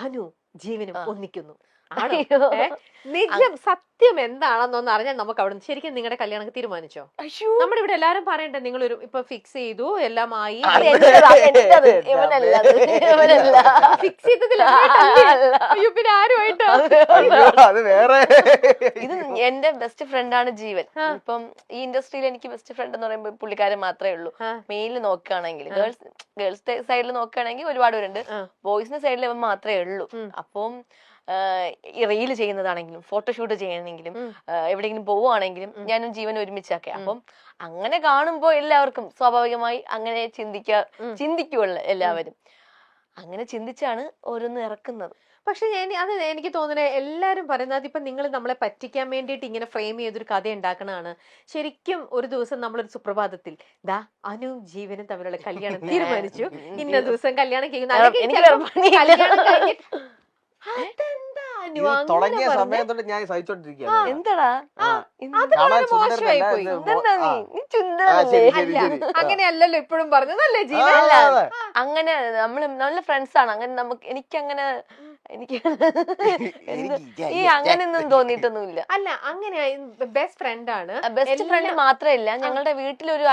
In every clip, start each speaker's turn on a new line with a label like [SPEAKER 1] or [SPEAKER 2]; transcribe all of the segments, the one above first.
[SPEAKER 1] അനു ജീവനും ഒന്നിക്കുന്നു. നിജം സത്യം എന്താണെന്നൊന്ന് അറിഞ്ഞാൽ നമുക്ക് അവിടെ ശരിക്കും നിങ്ങളുടെ കല്യാണം തീരുമാനിച്ചോ. നമ്മുടെ ഇവിടെ എല്ലാരും പറയണ്ടേ നിങ്ങൾ ഒരു ഇപ്പൊ ഫിക്സ് ചെയ്തു എല്ലാം ആയി. ഫിക്സ് ചെയ്തതിൽ അയ്യോ പിന്നെ ആരുമായിട്ടോ?
[SPEAKER 2] ഇത് എന്റെ ബെസ്റ്റ് ഫ്രണ്ട് ആണ്
[SPEAKER 1] ജീവൻ.
[SPEAKER 2] ഇപ്പം ഈ ഇൻഡസ്ട്രിയിൽ എനിക്ക് ബെസ്റ്റ് ഫ്രണ്ട് എന്ന് പറയുമ്പോൾ പുള്ളിക്കാരൻ മാത്രമേ ഉള്ളൂ. മെയിനിൽ നോക്കുകയാണെങ്കിൽ ഗേൾസ് ഗേൾസ് സൈഡിൽ നോക്കുകയാണെങ്കിൽ ഒരുപാട് പേരുണ്ട്. ബോയ്സിന്റെ സൈഡിൽ ഇവൻ മാത്രമേ ഉള്ളൂ.
[SPEAKER 1] ഉം.
[SPEAKER 2] ഈ റീൽ ചെയ്യുന്നതാണെങ്കിലും ഫോട്ടോഷൂട്ട് ചെയ്യണമെങ്കിലും എവിടെയെങ്കിലും പോവുകയാണെങ്കിലും ഞാനും ജീവൻ ഒരുമിച്ചൊക്കെ. അപ്പം അങ്ങനെ കാണുമ്പോൾ എല്ലാവർക്കും സ്വാഭാവികമായി അങ്ങനെ ചിന്തിക്ക
[SPEAKER 1] ചിന്തിക്കുള്ള
[SPEAKER 2] ചിന്തിക്കുമല്ലോ എല്ലാവരും. അങ്ങനെ ചിന്തിച്ചാണ് ഓരോന്ന് ഇറക്കുന്നത്.
[SPEAKER 1] പക്ഷെ ഞാൻ അത് എനിക്ക് തോന്നുന്നത് എല്ലാവരും പറയുന്നത് ഇപ്പൊ നിങ്ങൾ നമ്മളെ പറ്റിക്കാൻ വേണ്ടിയിട്ട് ഇങ്ങനെ ഫ്രെയിം ചെയ്തൊരു കഥ ഉണ്ടാക്കണതാണ്. ശരിക്കും ഒരു ദിവസം നമ്മളൊരു സുപ്രഭാതത്തിൽ ദാ അനു ജീവനും തമ്മിലുള്ള കല്യാണം തീരുമാനിച്ചു. ഇന്ന ദിവസം കല്യാണം കഴിയുന്നു
[SPEAKER 3] തുടങ്ങിയ? സമയം തൊട്ട് ഞാൻ സഹിച്ചോണ്ടിരിക്കുകയാണ്
[SPEAKER 2] എന്താടാ.
[SPEAKER 1] അങ്ങനെയല്ലല്ലോ ഇപ്പോഴും പറഞ്ഞതല്ലേ ജീവൻ.
[SPEAKER 2] അങ്ങനെ നമ്മൾ നല്ല ഫ്രണ്ട്സ് ആണ്. അങ്ങനെ നമുക്ക് എനിക്ക് അങ്ങനെ എനിക്ക് ഈ അങ്ങനെയൊന്നും തോന്നിയിട്ടൊന്നുമില്ല.
[SPEAKER 1] അല്ല അങ്ങനെ ബെസ്റ്റ് ഫ്രണ്ട് ആണ്.
[SPEAKER 2] ബെസ്റ്റ് ഫ്രണ്ട് മാത്രമല്ല ഞങ്ങളുടെ വീട്ടിലൊരു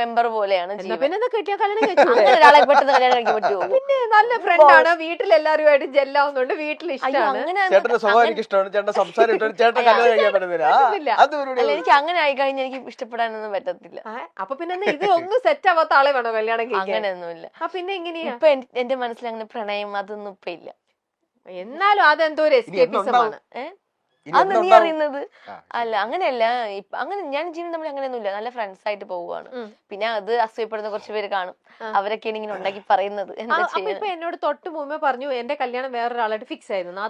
[SPEAKER 2] മെമ്പർ പോലെയാണ്
[SPEAKER 1] പിന്നെ കിട്ടിയ കല്യാണം
[SPEAKER 2] ഒരാളെ പെട്ടെന്ന് കല്യാണം കഴിക്കാൻ പറ്റുമോ
[SPEAKER 1] പിന്നെ നല്ല ഫ്രണ്ട് ആണ്. വീട്ടിൽ എല്ലാവരുമായിട്ട് ജെല്ലാവുന്നുണ്ട് വീട്ടിൽ ഇഷ്ടമാണ്
[SPEAKER 3] ചേട്ടന്റെ സ്വഭാവം എനിക്ക് ഇഷ്ടമാണ് ചേട്ടന്റെ സംസാരം ഇഷ്ടമാണ്. ചേട്ടൻ കല്യാണം കഴിക്കാൻ പറ്റുന്നില്ല
[SPEAKER 2] എനിക്ക് അങ്ങനെ ആയി കഴിഞ്ഞാൽ എനിക്ക് ഇഷ്ടപ്പെടാനൊന്നും പറ്റത്തില്ല.
[SPEAKER 1] അപ്പൊ പിന്നെ ഇത് ഒന്നും സെറ്റ് ആവാത്ത ആളെ വേണോ കല്യാണം
[SPEAKER 2] അങ്ങനെയൊന്നുമില്ല.
[SPEAKER 1] ആ പിന്നെ എങ്ങനെയാ?
[SPEAKER 2] ഇപ്പൊ എന്റെ മനസ്സിൽ അങ്ങനെ പ്രണയം അതൊന്നും ഇപ്പൊ ഇല്ല.
[SPEAKER 1] എന്നാലും അതെന്തോ ഒരു എസ്കേപ്പിസം ആണ്.
[SPEAKER 3] ഇനി
[SPEAKER 2] അത് നീ അറിയുന്നത്? അല്ല അങ്ങനെയല്ല. അങ്ങനെ ഞാൻ ജീവൻ തമ്മിൽ അങ്ങനെയൊന്നുമില്ല. നല്ല ഫ്രണ്ട്സ് ആയിട്ട് പോവുകയാണ്. പിന്നെ അത് അസൂയപ്പെടുന്ന കുറച്ച് പേര് കാണും. അവരൊക്കെയാണ് ഇങ്ങനെ ഉണ്ടാക്കി പറയുന്നത്
[SPEAKER 1] എന്നോട് തൊട്ട് മുമ്പേ പറഞ്ഞു എന്റെ കല്യാണം വേറൊരാളായിട്ട് ഫിക്സ് ആയിരുന്നു.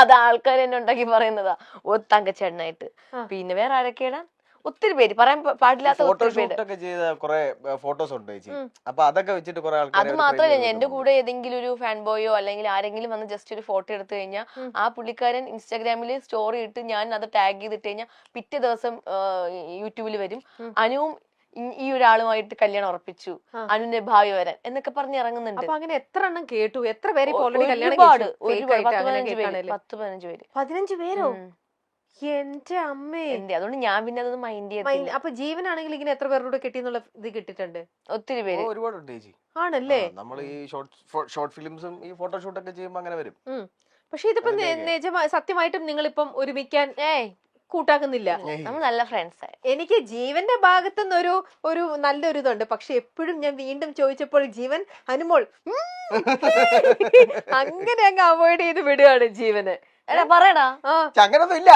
[SPEAKER 2] അത് ആൾക്കാർ എന്നെ ഉണ്ടാക്കി പറയുന്നതാ. ഓ തങ്കച്ചേട്ടനായിട്ട്. പിന്നെ വേറെ ആരൊക്കെയാണ്? ഒത്തിരി പേര്. പറയാൻ പാടില്ലാത്ത ഒത്തിരി പേര്.
[SPEAKER 3] ഫോട്ടോഷൂട്ട് ഒക്കെ ചെയ്ത കുറെ ഫോട്ടോസ് ഉണ്ട് ചേച്ചി.
[SPEAKER 1] ഉം.
[SPEAKER 3] അപ്പൊ അതൊക്കെ വെച്ചിട്ട് കുറെ ആൾക്കാർ
[SPEAKER 2] അത് മാത്രമല്ല എന്റെ കൂടെ ഏതെങ്കിലും ഒരു ഫാൻ ബോയോ അല്ലെങ്കിൽ ആരെങ്കിലും വന്ന് ജസ്റ്റ് ഒരു ഫോട്ടോ എടുത്തു കഴിഞ്ഞാൽ ആ പുള്ളിക്കാരൻ ഇൻസ്റ്റാഗ്രാമിൽ സ്റ്റോറി ഇട്ട് ഞാൻ അത് ടാഗ് ചെയ്തിട്ട് കഴിഞ്ഞാൽ പിറ്റേ ദിവസം യൂട്യൂബിൽ വരും. അനുവും ഈ- ഒരാളുമായിട്ട് കല്യാണം ഉറപ്പിച്ചു. അനുവിന്റെ ഭാവി വരാൻ എന്നൊക്കെ പറഞ്ഞ് ഇറങ്ങുന്നുണ്ട്.
[SPEAKER 1] അങ്ങനെ എത്ര എണ്ണം കേട്ടു? എത്ര പേര്
[SPEAKER 2] ഒരുപാട് ഒരുപാട്. പത്ത് പതിനഞ്ച് പേര്? പതിനഞ്ച് പേരോ.
[SPEAKER 1] എന്റെ അമ്മേ
[SPEAKER 2] അതുകൊണ്ട് ഞാൻ പിന്നെ അതൊന്നും മൈൻഡ് ചെയ്യത്തില്ല
[SPEAKER 1] അപ്പൊ ജീവനാണെങ്കിൽ ഇങ്ങനെ എത്ര പേരുടെ കിട്ടി എന്നുള്ള ഇത് കിട്ടിട്ടുണ്ട്
[SPEAKER 2] ഒത്തിരി പേര്
[SPEAKER 3] ഒരുപാടുണ്ട് ചേച്ചി
[SPEAKER 1] ആണല്ലേ
[SPEAKER 3] നമ്മൾ ഈ ഷോർട്ട് ഷോർട്ട് ഫിലിംസും ഈ ഫോട്ടോഷൂട്ട് ഒക്കെ ചെയ്യുമ്പോ അങ്ങനെ വരും
[SPEAKER 1] പക്ഷെ ഇതിപ്പോ നിജമായി സത്യമായിട്ടും നിങ്ങൾ ഇപ്പം ഒരുമിക്കാൻ
[SPEAKER 2] ഏയ്
[SPEAKER 1] കൂട്ടാക്കുന്നില്ല
[SPEAKER 2] നമ്മൾ നല്ല ഫ്രണ്ട്സ്
[SPEAKER 1] എനിക്ക് ജീവന്റെ ഭാഗത്തുനിന്ന് നിന്നൊരു ഒരു നല്ലൊരു ഇതുണ്ട് പക്ഷെ എപ്പോഴും ഞാൻ വീണ്ടും ചോദിച്ചപ്പോൾ ജീവൻ അനുമോൾ അങ്ങനെ അങ്ങ് അവോയ്ഡ് ചെയ്ത് വിടുകയാണ് ജീവന്
[SPEAKER 2] എടാ പറയടാ.
[SPEAKER 3] അങ്ങനൊന്നും ഇല്ല.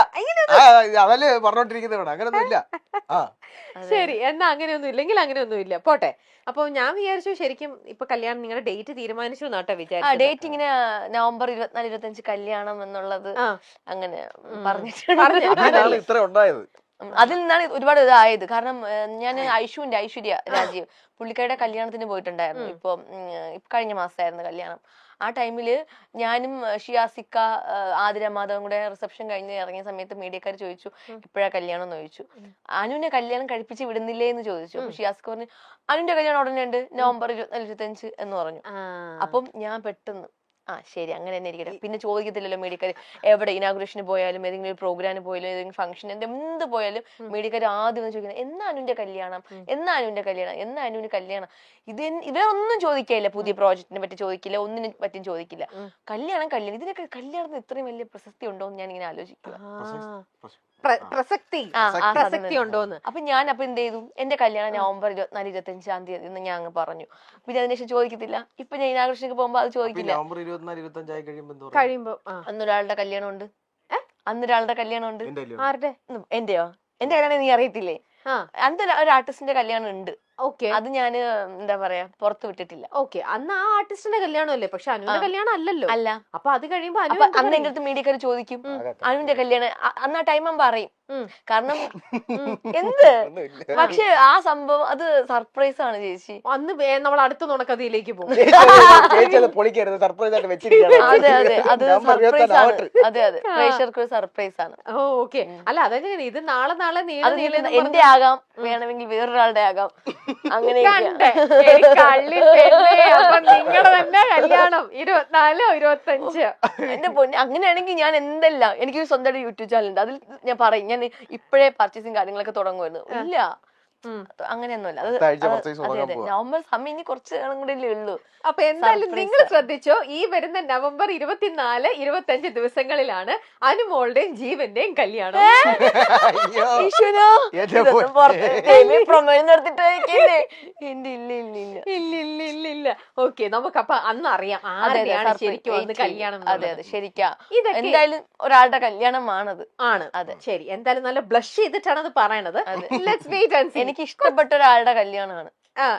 [SPEAKER 3] പറഞ്ഞോണ്ടിരിക്കുന്നതാണ് അങ്ങനൊന്നും.
[SPEAKER 1] ശരി എന്നാ അങ്ങനെയൊന്നും ഇല്ലെങ്കിൽ അങ്ങനെയൊന്നും ഇല്ല. പോട്ടെ. അപ്പൊ ഞാൻ വിചാരിച്ചു ശരിക്കും ഇപ്പൊ കല്യാണം നിങ്ങളുടെ ഡേറ്റ് തീരുമാനിച്ചു എന്നാട്ടോ വിചാരിച്ചു
[SPEAKER 2] ഡേറ്റ് ഇങ്ങനെ നവംബർ ഇരുപത്തിനാല് ഇരുപത്തഞ്ച് കല്യാണം എന്നുള്ളത് അങ്ങനെ. പറഞ്ഞിട്ടുണ്ട്.
[SPEAKER 3] ഇത്ര ഉണ്ടായത്.
[SPEAKER 2] അതിൽ നിന്നാണ് ഒരുപാട് ഇതായത്. കാരണം ഞാൻ ഐഷുവിന്റെ ഐശ്വര്യ രാജീവ് പുള്ളിക്കാരുടെ കല്യാണത്തിന് പോയിട്ടുണ്ടായിരുന്നു. ഇപ്പൊ കഴിഞ്ഞ മാസമായിരുന്നു കല്യാണം. ആ ടൈമിൽ ഞാനും ഷിയാസിക്ക ആതിര മാധവൻ കൂടെ റിസപ്ഷൻ കഴിഞ്ഞ് ഇറങ്ങിയ സമയത്ത് മീഡിയക്കാർ ചോദിച്ചു. എപ്പോഴാ കല്യാണം? എന്ന് ചോദിച്ചു. അനുവിനെ കല്യാണം കഴിപ്പിച്ച് വിടുന്നില്ലേ? എന്ന് ചോദിച്ചു. അപ്പൊ. ഷിയാസിക്ക പറഞ്ഞു അനുവിന്റെ കല്യാണം ഉടനെ ഉണ്ട്. നവംബർ ഇരുപത്തിനാല് ഇരുപത്തഞ്ച് എന്ന് പറഞ്ഞു. അപ്പം ഞാൻ പെട്ടെന്ന് ആ ശരി. അങ്ങനെ തന്നെ ഇരിക്കട്ടെ പിന്നെ ചോദിക്കത്തില്ലല്ലോ മീഡിയക്കാർ എവിടെ ഇനാഗുറേഷന് പോയാലും ഏതെങ്കിലും ഒരു പ്രോഗ്രാമിന് പോയാലും ഏതെങ്കിലും ഫംഗ്ഷൻ എന്ത് പോയാലും. മീഡിയക്കാർ ആദ്യം ചോദിക്കുന്നത് എന്നാ അനുവിന്റെ കല്യാണം. എന്നാ അനുവിന്റെ കല്യാണം? എന്നാ അനുവിന് കല്യാണം? ഇത് ഇവരൊന്നും ചോദിക്കില്ല പുതിയ പ്രോജക്റ്റിനെ പറ്റി ചോദിക്കില്ല ഒന്നിനെ പറ്റിയും ചോദിക്കില്ല. കല്യാണം കല്യാണം. ഇതിനൊക്കെ കല്യാണത്തിന് ഇത്രയും വലിയ പ്രശസ്തി ഉണ്ടോ എന്ന് ഞാൻ ഇങ്ങനെ ആലോചിക്കുക.
[SPEAKER 3] പ്രസക്തി-
[SPEAKER 1] പ്ര- പ്രസക്തി. ഉണ്ടോന്ന്.
[SPEAKER 2] അപ്പൊ ഞാൻ അപ്പൊ എന്ത് ചെയ്തു? എന്റെ കല്യാണം നവംബർ ഇരുപത്തിനാല് ഇരുപത്തി അഞ്ചാം തീയതി എന്ന് ഞാൻ അങ്ങ് പറഞ്ഞു. പിന്നെ അതിനുശേഷം ചോദിക്കത്തില്ല. ഇപ്പൊ ഞാൻ ഇനാഗുറേഷനൊക്കെ പോകുമ്പോ അത് ചോദിക്കില്ല.
[SPEAKER 3] നവംബർ ഇരുപത്തിനാല് ഇരുപത്തി അഞ്ചായി കഴിയുമ്പോ?
[SPEAKER 1] കഴിയുമ്പോ
[SPEAKER 2] അന്നൊരാളുടെ കല്യാണം ഉണ്ട് അന്നൊരാളുടെ കല്യാണം. ഉണ്ട്
[SPEAKER 1] ആരുടെ
[SPEAKER 2] എന്റെയോ? എന്റെ കല്യാണം നീ അറിയത്തില്ലേ?
[SPEAKER 1] ആ.
[SPEAKER 2] അന്ന് ഒരു ആർട്ടിസ്റ്റിന്റെ കല്യാണം ഉണ്ട്
[SPEAKER 1] ഓക്കെ.
[SPEAKER 2] അത് ഞാൻ എന്താ പറയാ പുറത്തു വിട്ടിട്ടില്ല.
[SPEAKER 1] ഓക്കെ. അന്ന് ആ ആർട്ടിസ്റ്റിന്റെ കല്യാണമല്ലേ? പക്ഷെ അനുവിന്റെ. കല്യാണം അല്ലല്ലോ.
[SPEAKER 2] അല്ല.
[SPEAKER 1] അപ്പൊ അത് കഴിയുമ്പോ
[SPEAKER 2] അന്ന് എന്റെ അടുത്ത് മീഡിയക്കാർ ചോദിക്കും. അനുവിന്റെ കല്യാണം അന്ന് ആ ടൈം
[SPEAKER 1] പറയും.
[SPEAKER 2] കാരണം എന്ത്. പക്ഷെ ആ സംഭവം അത് സർപ്രൈസ് ആണ് ചേച്ചി.
[SPEAKER 1] അന്ന് നമ്മൾ അടുത്ത നുണക്കഥയിലേക്ക് പോകും.
[SPEAKER 3] അത് പൊളിക്കരുത്. സർപ്രൈസ് ആയിട്ട് വെച്ചിരിക്കുകയാണ്.
[SPEAKER 2] അതെ അതെ. അത് സർപ്രൈസ് ആണ് അതെ അതെ. പ്രേക്ഷകർക്ക് ഒരു സർപ്രൈസ് ആണ്
[SPEAKER 1] ഓ ഓക്കെ. അല്ല അതെങ്ങനെ ഇത് നാളെ നാളെ
[SPEAKER 2] എന്റെ ആകാം. വേണമെങ്കിൽ വേറൊരാളുടെ ആകാം.
[SPEAKER 1] അങ്ങനെ നിങ്ങളുടെ തന്നെ കല്യാണം. ഇരുപത്തിനാലോ ഇരുപത്തഞ്ചോ
[SPEAKER 2] എന്റെ പൊന്നെ അങ്ങനെയാണെങ്കിൽ ഞാൻ എന്തെല്ലാം എനിക്ക് സ്വന്തമായിട്ട് യൂട്യൂബ് ചാനൽ ഉണ്ട് അതിൽ ഞാൻ പറയും ഞാൻ ഇപ്പോഴേ പർച്ചേസിങ് കാര്യങ്ങളൊക്കെ തുടങ്ങുമായിരുന്നു ഇല്ല. അങ്ങനെയൊന്നുമല്ല. നവംബർ സമയം ഇനി കുറച്ച് കാലം കൂടെ ഉള്ളൂ.
[SPEAKER 1] അപ്പൊ എന്തായാലും നിങ്ങൾ ശ്രദ്ധിച്ചോ ഈ വരുന്ന നവംബർ ഇരുപത്തിനാല് ഇരുപത്തഞ്ച് ദിവസങ്ങളിലാണ് അനുമോളുടെയും ജീവന്റെയും കല്യാണം. ഓക്കെ നമുക്ക് അപ്പൊ അന്ന് അറിയാം
[SPEAKER 2] surprise.
[SPEAKER 1] ശരിക്കും. കല്യാണം
[SPEAKER 2] അതെ അതെ ശരിക്കും.
[SPEAKER 1] ഇത്
[SPEAKER 2] എന്തായാലും ഒരാളുടെ കല്യാണമാണത്.
[SPEAKER 1] ആണ്.
[SPEAKER 2] അതെ.
[SPEAKER 1] ശരി എന്തായാലും നല്ല ബ്ലഷ് ചെയ്തിട്ടാണ് അത് പറയണത്.
[SPEAKER 2] എനിക്ക്
[SPEAKER 1] ലെറ്റ്സ് വെയിറ്റ് ആൻഡ് സീ
[SPEAKER 2] എനിക്ക് ഇഷ്ടപ്പെട്ട ഒരാളുടെ കല്യാണമാണ്.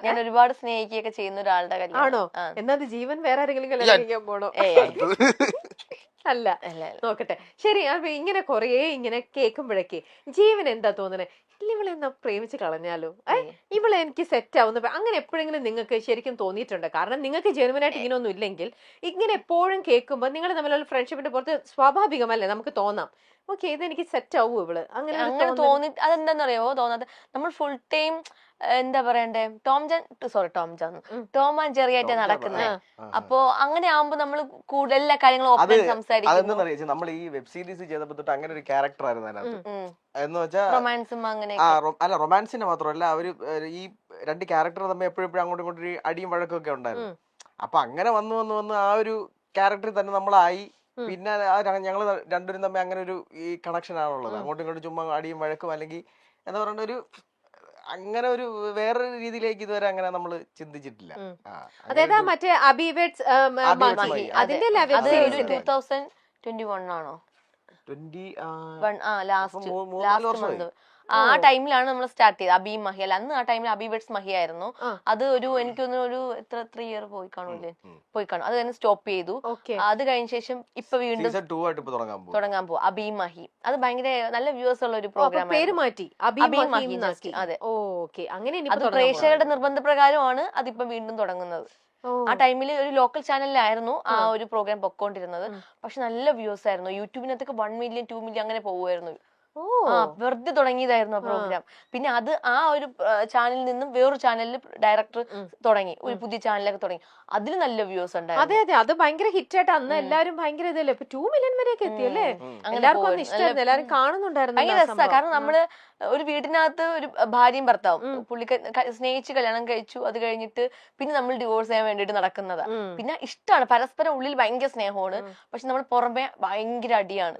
[SPEAKER 2] ഞാൻ ഒരുപാട് സ്നേഹിക്കുകയൊക്കെ ചെയ്യുന്ന ഒരാളുടെ കല്യാണം.
[SPEAKER 1] ആണോ? എന്നാ അത് ജീവൻ വേറെ ആരെങ്കിലും കല്യാണം കഴിക്കാൻ പോണോ. അല്ല. നോക്കട്ടെ. ശരി അപ്പൊ ഇങ്ങനെ കൊറേ ഇങ്ങനെ കേൾക്കുമ്പോഴേക്ക് ജീവൻ എന്താ തോന്നണേ? ഇവളെ എന്നാ പ്രേമിച്ച് കളഞ്ഞാലോ? ഏ? ഇവളെ എനിക്ക് സെറ്റ് ആവുന്ന അങ്ങനെ എപ്പോഴെങ്കിലും നിങ്ങൾക്ക് ശരിക്കും തോന്നിയിട്ടുണ്ട്? കാരണം നിങ്ങൾക്ക് ജെനുവനായിട്ട് ഇങ്ങനെ ഒന്നും ഇല്ലെങ്കിൽ ഇങ്ങനെ എപ്പോഴും കേൾക്കുമ്പോൾ നിങ്ങൾ തമ്മിലുള്ള ഫ്രണ്ട്ഷിപ്പിന്റെ പുറത്ത് സ്വാഭാവികമല്ലേ? നമുക്ക് തോന്നാം. ഓക്കെ ഇത് എനിക്ക് സെറ്റ് ആവൂ ഇവൾ. അങ്ങനെ
[SPEAKER 2] അങ്ങനെ തോന്നി അതെന്താന്നറിയോ തോന്നാത്ത നമ്മൾ ഫുൾ ടൈം എന്താ പറയണ്ടേ? Tom Jan sorry Tom Jan. Tom and Jerry ആയിട്ട് നടക്കുന്നത്. അപ്പോ അങ്ങനെ ആവുമ്പോ നമ്മൾ കൂടുതൽ എല്ലാ കാര്യങ്ങളും ഓപ്പൺ
[SPEAKER 3] അറിയാം നമ്മൾ ഈ വെബ് സീരീസ് ചെയ്തപ്പോ തൊട്ട് അങ്ങനെ ഒരു ക്യാരക്ടർ ആയിരുന്നു അതിനകത്ത്. എന്ന് വെച്ചാൽ
[SPEAKER 2] റൊമാൻസും അങ്ങനെ
[SPEAKER 3] അല്ല റൊമാൻസിന്റെ മാത്രമല്ല അവർ ഈ രണ്ട് ക്യാരക്ടർ തമ്മിൽ എപ്പോഴും എപ്പോഴും അങ്ങോട്ടും ഇങ്ങോട്ടും ഒരു അടിയും വഴക്കൊക്കെ ഉണ്ടായിരുന്നു. അപ്പൊ അങ്ങനെ വന്ന് വന്ന് വന്ന് ആ ഒരു ക്യാരക്ടറിൽ തന്നെ നമ്മളായി. പിന്നെ ഞങ്ങൾ രണ്ടുപേരും തമ്മിൽ അങ്ങനെ ഒരു ഈ കണക്ഷൻ ആണുള്ളത്. അങ്ങോട്ടും ഇങ്ങോട്ടും ചുമ്മാ അടിയും വഴക്കും അല്ലെങ്കിൽ എന്താ പറയണ്ട ഒരു അങ്ങനെ ഒരു വേറൊരു രീതിയിലേക്ക് ഇതുവരെ അങ്ങനെ നമ്മൾ ചിന്തിച്ചിട്ടില്ല.
[SPEAKER 1] അതായത് മറ്റേ
[SPEAKER 2] മഹി,
[SPEAKER 1] അതിന്റെ
[SPEAKER 2] ടൂ തൗസൻഡ് ട്വന്റി വൺ ആണോ?
[SPEAKER 3] 20, ആ,
[SPEAKER 2] ലാസ്റ്റ് ലാസ്റ്റ്. മന്ത് ആ ടൈമിലാണ് നമ്മൾ സ്റ്റാർട്ട് ചെയ്തത്. അബി മഹിയൽ അന്ന് ആ ടൈമിൽ അബി വെഡ്സ് മഹി ആയിരുന്നു അത് ഒരു എനിക്കൊന്ന് ഒരു എത്ര ത്രീ ഇയർ പോയി
[SPEAKER 3] കാണൂല്ലേ
[SPEAKER 2] പോയി കാണും. അത് കഴിഞ്ഞ് സ്റ്റോപ്പ് ചെയ്തു. അത് കഴിഞ്ഞ ശേഷം ഇപ്പൊ വീണ്ടും
[SPEAKER 3] തുടങ്ങാൻ പോകും.
[SPEAKER 2] അബി മഹി. അത് ഭയങ്കര നല്ല വ്യൂവേഴ്സ് ഉള്ള ഒരു പ്രോഗ്രാം
[SPEAKER 1] പേര് മാറ്റി.
[SPEAKER 2] അബി മഹി. അതെ.
[SPEAKER 1] ഓക്കെ അങ്ങനെ
[SPEAKER 2] അത്
[SPEAKER 1] പ്രേക്ഷകരുടെ നിർബന്ധ
[SPEAKER 2] പ്രേക്ഷകരുടെ നിർബന്ധപ്രകാരമാണ് അതിപ്പോ വീണ്ടും തുടങ്ങുന്നത്. ആ ടൈമിൽ ഒരു ലോക്കൽ ചാനലിലായിരുന്നു ആ. ഒരു പ്രോഗ്രാം പൊക്കോണ്ടിരുന്നത്. പക്ഷെ നല്ല വ്യൂസ് ആയിരുന്നു. യൂട്യൂബിനകത്തൊക്കെ വൺ മില്യൺ ടു മില്യൺ അങ്ങനെ പോകുമായിരുന്നു വെറുതെ തുടങ്ങിയതായിരുന്നു ആ. പ്രോഗ്രാം. പിന്നെ അത് ആ ഒരു ചാനലിൽ നിന്നും വേറൊരു ചാനലിൽ ഡയറക്ടർ തുടങ്ങി. ഒരു. പുതിയ ചാനലൊക്കെ തുടങ്ങി. അതിൽ നല്ല വ്യൂസ്
[SPEAKER 1] അതെ
[SPEAKER 2] ഉണ്ടായിരുന്നു.
[SPEAKER 1] അതെ അത്. ഭയങ്കര ഹിറ്റ് ആയിട്ട് അന്ന് എല്ലാവരും ഭയങ്കര ഇതല്ലേ? ഇപ്പൊ ടൂ മില്യൺ വരെയൊക്കെ എത്തിയല്ലേ
[SPEAKER 2] ഉം.
[SPEAKER 3] ഉം.
[SPEAKER 1] എല്ലാവർക്കും ഒന്ന്. ഇഷ്ടമായിരുന്നു.
[SPEAKER 2] എല്ലാവരും
[SPEAKER 1] കാണുന്നുണ്ടായിരുന്നു
[SPEAKER 2] ഭയങ്കര രസമാണ് കാരണം നമ്മൾ ഒരു വീടിനകത്ത് ഒരു ഭാര്യയും ഭർത്താവും. പുള്ളിക്ക് സ്നേഹിച്ച് കല്യാണം കഴിച്ചു. അത് കഴിഞ്ഞിട്ട് പിന്നെ നമ്മൾ ഡിവോഴ്സ് ചെയ്യാൻ വേണ്ടിട്ട് നടക്കുന്നതാ. പിന്നെ ഇഷ്ടമാണ്. പരസ്പരം ഉള്ളിൽ ഭയങ്കര സ്നേഹമാണ്. പക്ഷെ നമ്മൾ പുറമെ ഭയങ്കര അടിയാണ്.